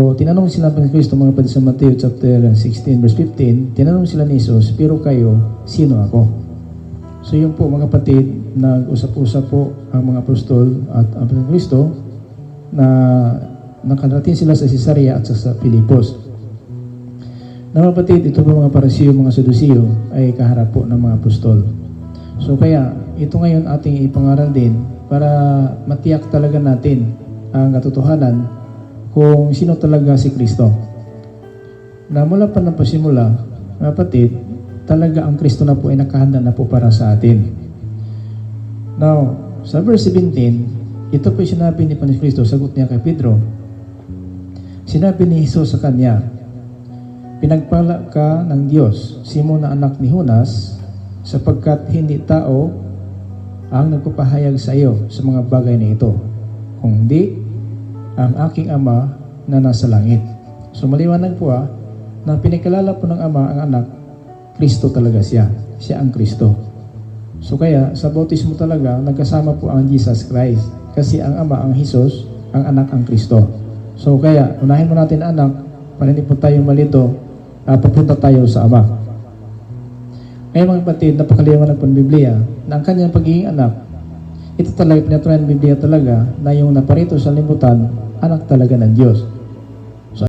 So, tinanong sila ni Kristo mga kapatid sa Mateo chapter 16 verse 15, tinanong sila ni Jesus, pero kayo, sino ako? So yun po mga kapatid, nag-usap-usap po ang mga apostol at ang Kristo na nakarating sila sa Cesarea at sa, Filipos. Na mga kapatid, ito po mga parasiyo, mga sedusiyo ay kaharap po ng mga apostol. So kaya, ito ngayon ating ipangaral din para matiyak talaga natin ang katotohanan kung sino talaga si Kristo. Na mula pa ng pasimula, kapatid, talaga ang Kristo na po ay nakahanda na po para sa atin. Now, sa verse 17, ito po sinabi ni Panginoon Kristo, sagot niya kay Pedro. Sinabi ni Jesus sa kanya, Pinagpala ka ng Diyos, Simon na anak ni Hunas, sapagkat hindi tao ang nagpapahayag sa iyo sa mga bagay na ito, kundi ang aking Ama na nasa langit. So maliwanag po ah, na pinagkalala po ng Ama ang anak, Kristo talaga siya. Siya ang Kristo. So kaya sa bautismo talaga, nagkasama po ang Jesus Christ. Kasi ang Ama ang Jesus, ang anak ang Kristo. So kaya, unahin mo natin anak, para tayo malito, ah, papunta tayo sa Ama. Ngayon mga kapatid, napakaliwanag po ng Biblia na ang kanyang pagiging anak, ito talaga, ng Biblia talaga na yung naparito sa limutan, anak talaga ng Diyos.